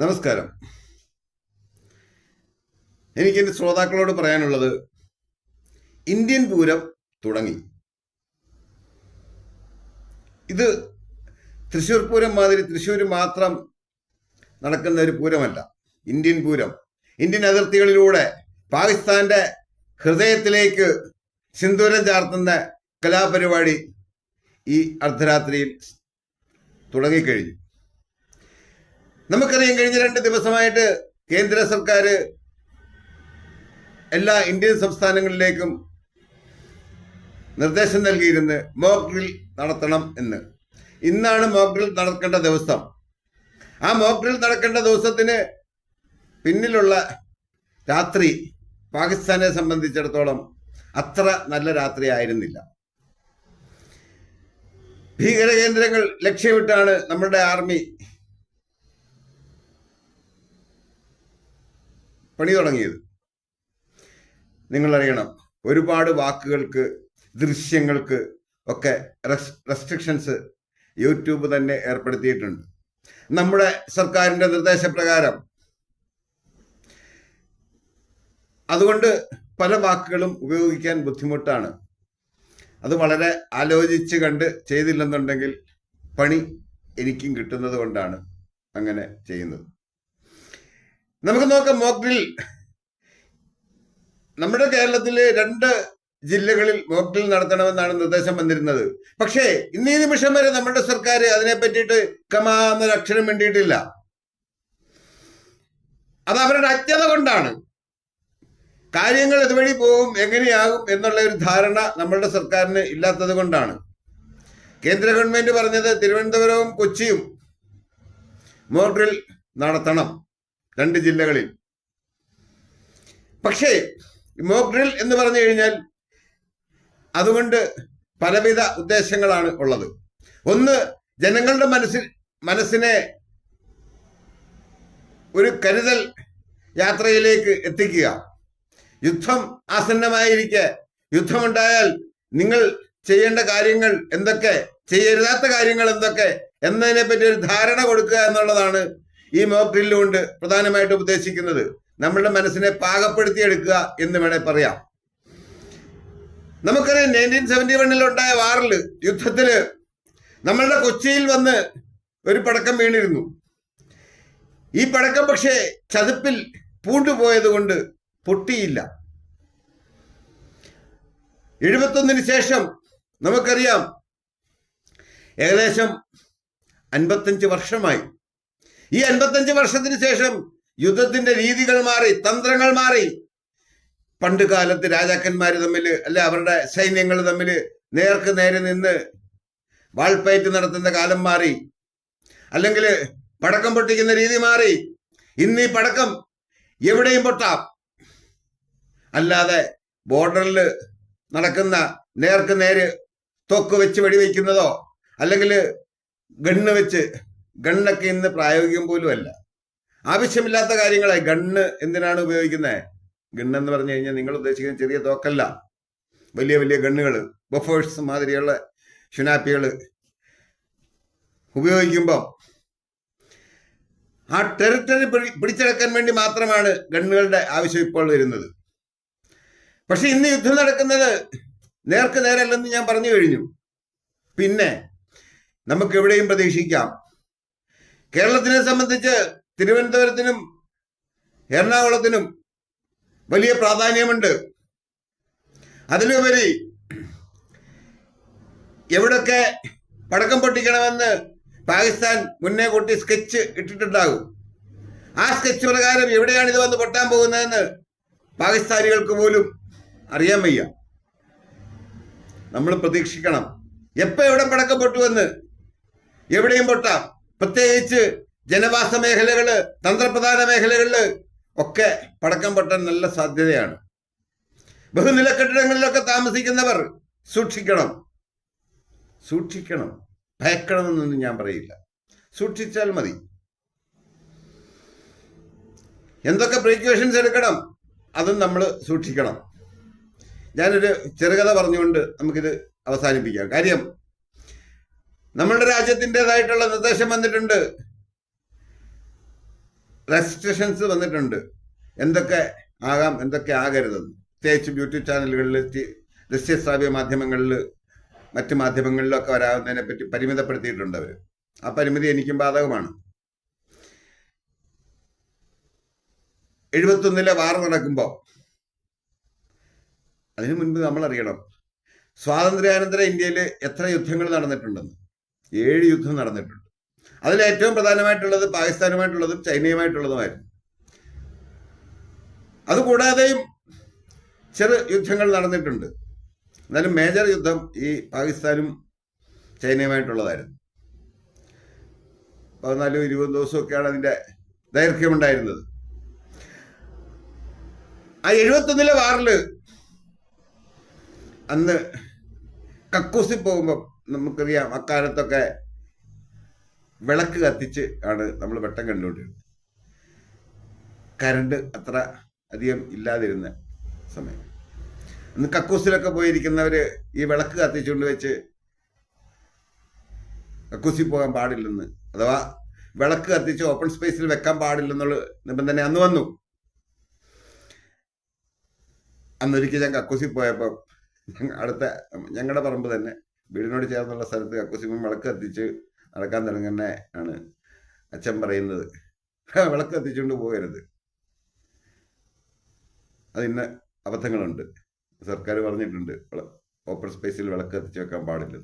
നമസ്കാരം. എനിക്ക് എന്റെ ശ്രോതാക്കളോട് പറയാനുള്ളത് ഇന്ത്യൻ പൂരം തുടങ്ങി. ഇത് തൃശ്ശൂർ പൂരം മാതിരി തൃശ്ശൂർ മാത്രം നടക്കുന്ന ഒരു പൂരമല്ല. ഇന്ത്യൻ പൂരം. ഇന്ത്യൻ അതിർത്തികളിലൂടെ പാകിസ്ഥാന്റെ ഹൃദയത്തിലേക്ക് സിന്ദൂരം ചാർത്തുന്ന കലാപരിപാടി ഈ അർദ്ധരാത്രിയിൽ തുടങ്ങിക്കഴിഞ്ഞു. നമുക്കറിയാം കഴിഞ്ഞ രണ്ട് ദിവസമായിട്ട് കേന്ദ്ര സർക്കാർ എല്ലാ ഇന്ത്യൻ സംസ്ഥാനങ്ങളിലേക്കും നിർദ്ദേശം നൽകിയിരുന്നു മോക്ക് ഡ്രിൽ നടത്തണം എന്ന്. ഇന്നാണ് മോക്ക് ഡ്രിൽ നടക്കേണ്ട ദിവസം. ആ മോക്ക് ഡ്രിൽ നടക്കേണ്ട ദിവസത്തിന് പിന്നിലുള്ള രാത്രി പാകിസ്ഥാനെ സംബന്ധിച്ചിടത്തോളം അത്ര നല്ല രാത്രി ആയിരുന്നില്ല. ഭീകര കേന്ദ്രങ്ങൾ ലക്ഷ്യമിട്ടാണ് നമ്മുടെ ആർമി പണി തുടങ്ങിയത്. നിങ്ങളറിയണം ഒരുപാട് വാക്കുകൾക്ക് ദൃശ്യങ്ങൾക്ക് ഒക്കെ റെസ്ട്രിക്ഷൻസ് യൂട്യൂബ് തന്നെ ഏർപ്പെടുത്തിയിട്ടുണ്ട്. നമ്മുടെ സർക്കാരിന്റെ നിർദ്ദേശപ്രകാരം. അതുകൊണ്ട് പല വാക്കുകളും ഉപയോഗിക്കാൻ ബുദ്ധിമുട്ടാണ്. അത് വളരെ ആലോചിച്ച് കണ്ട് ചെയ്തില്ലെന്നുണ്ടെങ്കിൽ പണി എനിക്കും കിട്ടുന്നത് കൊണ്ടാണ് അങ്ങനെ ചെയ്യുന്നത്. നമുക്ക് നോക്കാം മോക്ഡ്രിൽ നമ്മുടെ കേരളത്തിലെ രണ്ട് ജില്ലകളിൽ മോക്ഡ്രിൽ നടത്തണമെന്നാണ് നിർദ്ദേശം വന്നിരുന്നത്. പക്ഷേ ഇന്നീ നിമിഷം വരെ നമ്മുടെ സർക്കാർ അതിനെ പറ്റിയിട്ട് കമാന്നൊരു അക്ഷരം വേണ്ടിയിട്ടില്ല അത് അവരുടെ അജ്ഞത കൊണ്ടാണ്. കാര്യങ്ങൾ ഇതുവഴി പോകും എങ്ങനെയാകും എന്നുള്ള ഒരു ധാരണ നമ്മളുടെ സർക്കാരിന് ഇല്ലാത്തത് കൊണ്ടാണ്. കേന്ദ്ര ഗവൺമെന്റ് പറഞ്ഞത് തിരുവനന്തപുരവും കൊച്ചിയും മോക്ഡ്രിൽ നടത്തണം. രണ്ട് ജില്ലകളിൽ. പക്ഷേ മോക്ക് ഡ്രിൽ എന്ന് പറഞ്ഞു കഴിഞ്ഞാൽ അതുകൊണ്ട് പലവിധ ഉദ്ദേശങ്ങളാണ് ഉള്ളത്. ഒന്ന് ജനങ്ങളുടെ മനസ്സിൽ മനസ്സിനെ ഒരു കരുതൽ യാത്രയിലേക്ക് എത്തിക്കുക. യുദ്ധം ആസന്നമായിരിക്കെ. യുദ്ധമുണ്ടായാൽ നിങ്ങൾ ചെയ്യേണ്ട കാര്യങ്ങൾ എന്തൊക്കെ ചെയ്യരുതാത്ത കാര്യങ്ങൾ എന്തൊക്കെ എന്നതിനെ പറ്റി ഒരു ധാരണ കൊടുക്കുക എന്നുള്ളതാണ് ഈ മോക്ക് ഡ്രില്ല് കൊണ്ട് പ്രധാനമായിട്ട് ഉദ്ദേശിക്കുന്നത് നമ്മളുടെ മനസ്സിനെ പാകപ്പെടുത്തിയെടുക്കുക എന്ന് വേണേ പറയാം. നമുക്കറിയാം നയന്റീൻ സെവന്റി വണ്ണിൽ ഉണ്ടായ വാറിൽ യുദ്ധത്തിൽ നമ്മളുടെ കൊച്ചിയിൽ വന്ന് ഒരു പടക്കം വീണിരുന്നു. ഈ പടക്കം പക്ഷേ ചതുപ്പിൽ പൂണ്ടുപോയത് കൊണ്ട് പൊട്ടിയില്ല. എഴുപത്തൊന്നിന് ശേഷം നമുക്കറിയാം ഏകദേശം അൻപത്തഞ്ച് വർഷമായി. ഈ അൻപത്തഞ്ച് വർഷത്തിന് ശേഷം യുദ്ധത്തിന്റെ രീതികൾ മാറി തന്ത്രങ്ങൾ മാറി. പണ്ട് കാലത്ത് രാജാക്കന്മാർ തമ്മിൽ അല്ല അവരുടെ സൈന്യങ്ങൾ തമ്മിൽ നേർക്ക് നേരെ നിന്ന് വാൾപ്പയറ്റ് നടത്തുന്ന കാലം മാറി. അല്ലെങ്കിൽ പടക്കം പൊട്ടിക്കുന്ന രീതി മാറി. ഇന്ന് ഈ പടക്കം എവിടെയും പൊട്ടാം. അല്ലാതെ ബോർഡറിൽ നടക്കുന്ന നേർക്ക് നേര് തൊക്ക് വെച്ച് വെടിവെക്കുന്നതോ അല്ലെങ്കിൽ ഗണ്ണ് വെച്ച് ഗണ്ണൊക്കെ ഇന്ന് പ്രായോഗികം പോലും അല്ല ആവശ്യമില്ലാത്ത കാര്യങ്ങളെ ഗണ്ണ് എന്തിനാണ് ഉപയോഗിക്കുന്നത്? ഗണ്ണ് എന്ന് പറഞ്ഞു കഴിഞ്ഞാൽ നിങ്ങൾ ഉദ്ദേശിക്കുന്ന ചെറിയ തോക്കല്ല. വലിയ വലിയ ഗണ്ണുകൾ ബഫേഴ്സ് മാതിരിയുള്ള ഷുനാപ്പികൾ ഉപയോഗിക്കുമ്പോൾ ആ ടെറിട്ടറി പിടിച്ചെടുക്കാൻ വേണ്ടി മാത്രമാണ് ഗണ്ണുകളുടെ ആവശ്യം ഇപ്പോൾ വരുന്നത്. പക്ഷെ ഇന്ന് യുദ്ധം നടക്കുന്നത് നേർക്ക് നേരല്ലെന്ന് ഞാൻ പറഞ്ഞു കഴിഞ്ഞു. പിന്നെ നമുക്ക് എവിടെയും പ്രതീക്ഷിക്കാം. കേരളത്തിനെ സംബന്ധിച്ച് തിരുവനന്തപുരത്തിനും എറണാകുളത്തിനും വലിയ പ്രാധാന്യമുണ്ട്. അതിലുപരി എവിടൊക്കെ പടക്കം പൊട്ടിക്കണമെന്ന് പാകിസ്ഥാൻ മുന്നേ കൂട്ടി സ്കെച്ച് ഇട്ടിട്ടുണ്ടാകും. ആ സ്കെച്ച് പ്രകാരം എവിടെയാണ് ഇത് വന്ന് പൊട്ടാൻ പോകുന്നതെന്ന് പാകിസ്ഥാനികൾക്ക് പോലും അറിയാൻ വയ്യ. നമ്മൾ പ്രതീക്ഷിക്കണം. എപ്പോ എവിടെ പടക്കം പൊട്ടുവെന്ന് എവിടെയും പൊട്ടാം. പ്രത്യേകിച്ച് ജനവാസ മേഖലകൾ തന്ത്രപ്രധാന മേഖലകളിൽ ഒക്കെ പടക്കം പൊട്ടാൻ നല്ല സാധ്യതയാണ്. ബഹുനില കെട്ടിടങ്ങളിലൊക്കെ താമസിക്കുന്നവർ സൂക്ഷിക്കണം. സൂക്ഷിക്കണം. ഭയക്കണമെന്നൊന്നും ഞാൻ പറയില്ല. സൂക്ഷിച്ചാൽ മതി. എന്തൊക്കെ പ്രിക്കോഷൻസ് എടുക്കണം അതും നമ്മൾ സൂക്ഷിക്കണം. ഞാനൊരു ചെറുകഥ പറഞ്ഞുകൊണ്ട് നമുക്കിത് അവസാനിപ്പിക്കാം. കാര്യം നമ്മളുടെ രാജ്യത്തിന്റെതായിട്ടുള്ള നിർദ്ദേശം വന്നിട്ടുണ്ട്. റെസ്ട്രിക്ഷൻസ് വന്നിട്ടുണ്ട്. എന്തൊക്കെ ആകാം എന്തൊക്കെ ആകരുതെന്ന്. പ്രത്യേകിച്ച് യൂട്യൂബ് ചാനലുകളിൽ ദൃശ്യ ദൃശ്യശ്രാവ്യ മാധ്യമങ്ങളിൽ മറ്റ് മാധ്യമങ്ങളിലൊക്കെ വരാവുന്നതിനെ പറ്റി പരിമിതപ്പെടുത്തിയിട്ടുണ്ട് അവർ ആ പരിമിതി എനിക്കും ബാധകമാണ്. എഴുപത്തൊന്നിലെ വാർ നടക്കുമ്പോൾ അതിനു മുൻപ് നമ്മൾ അറിയണം സ്വാതന്ത്ര്യാനന്തര ഇന്ത്യയിൽ എത്ര യുദ്ധങ്ങൾ നടന്നിട്ടുണ്ടെന്ന്. ഏഴ് യുദ്ധം നടന്നിട്ടുണ്ട്. അതിൽ ഏറ്റവും പ്രധാനമായിട്ടുള്ളത് പാകിസ്ഥാനുമായിട്ടുള്ളതും ചൈനയുമായിട്ടുള്ളതുമായിരുന്നു. അതുകൂടാതെയും ചെറു യുദ്ധങ്ങൾ നടന്നിട്ടുണ്ട്. എന്നാലും മേജർ യുദ്ധം ഈ പാകിസ്ഥാനും ചൈനയുമായിട്ടുള്ളതായിരുന്നു. പതിനാലും ഇരുപത് ദിവസമൊക്കെയാണ് അതിന്റെ ദൈർഘ്യമുണ്ടായിരുന്നത്. ആ എഴുപത്തൊന്നിലെ വാറിൽ അന്ന് കക്കൂസിൽ പോകുമ്പോൾ നമുക്കറിയാം അക്കാലത്തൊക്കെ വിളക്ക് കത്തിച്ച് ആണ് നമ്മൾ വെട്ടം കണ്ടുകൊണ്ടിരുന്നത്. കരണ്ട് അത്ര അധികം ഇല്ലാതിരുന്ന സമയം. അന്ന് കക്കൂസിലൊക്കെ പോയിരിക്കുന്നവർ ഈ വിളക്ക് കത്തിച്ചുകൊണ്ട് വെച്ച് കക്കൂസിൽ പോകാൻ പാടില്ലെന്ന് അഥവാ വിളക്ക് കത്തിച്ച് ഓപ്പൺ സ്പേസിൽ വെക്കാൻ പാടില്ലെന്നുള്ള നിബന്ധന അന്ന് വന്നു. അന്നൊരിക്കൽ ഞാൻ കക്കൂസിൽ പോയപ്പോൾ അടുത്ത ഞങ്ങളുടെ പറമ്പ് തന്നെ വീടിനോട് ചേർന്നുള്ള സ്ഥലത്ത് കക്കൂസിപ്പം വിളക്ക് കത്തിച്ച് നടക്കാൻ തുടങ്ങുന്ന ആണ് അച്ഛൻ പറയുന്നത്. വിളക്ക് കത്തിച്ചുകൊണ്ട് പോകരുത്. അതിന് അബദ്ധങ്ങളുണ്ട്. സർക്കാർ പറഞ്ഞിട്ടുണ്ട് ഓപ്പൺ സ്പേസിൽ വിളക്ക് കത്തിച്ച് വെക്കാൻ പാടില്ല.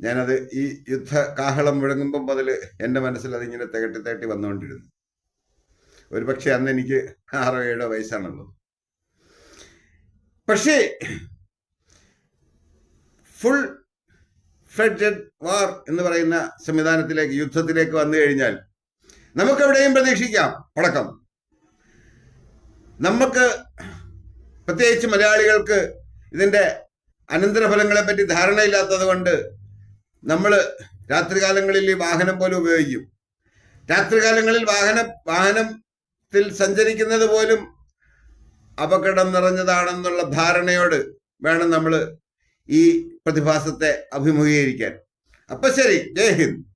ഞാനത് ഈ യുദ്ധ കാഹളം മുഴങ്ങുമ്പോൾ മുതൽ എന്റെ മനസ്സിൽ അതിങ്ങനെ തികട്ടി തേട്ടി വന്നുകൊണ്ടിരുന്നു. ഒരു പക്ഷെ അന്ന് എനിക്ക് ആറോ ഏഴോ വയസ്സാണുള്ളത്. പക്ഷേ ഫുൾ ഫ്ലഡ്ജഡ് വാർ എന്ന് പറയുന്ന സംവിധാനത്തിലേക്ക് യുദ്ധത്തിലേക്ക് വന്നു കഴിഞ്ഞാൽ നമുക്ക് എവിടെയും പ്രതീക്ഷിക്കാം. പടക്കം. നമുക്ക് പ്രത്യേകിച്ച് മലയാളികൾക്ക് ഇതിന്റെ അനന്തരഫലങ്ങളെ പറ്റി ധാരണയില്ലാത്തത് കൊണ്ട് നമ്മൾ രാത്രികാലങ്ങളിൽ ഈ വാഹനം പോലും ഉപയോഗിക്കും. രാത്രികാലങ്ങളിൽ വാഹന വാഹനത്തിൽ സഞ്ചരിക്കുന്നത് പോലും അപകടം നിറഞ്ഞതാണെന്നുള്ള ധാരണയോട് വേണം നമ്മൾ ഈ പ്രതിഭാസത്തെ അഭിമുഖീകരിക്കാൻ. അപ്പൊ ശരി ജയ് ഹിന്ദ്.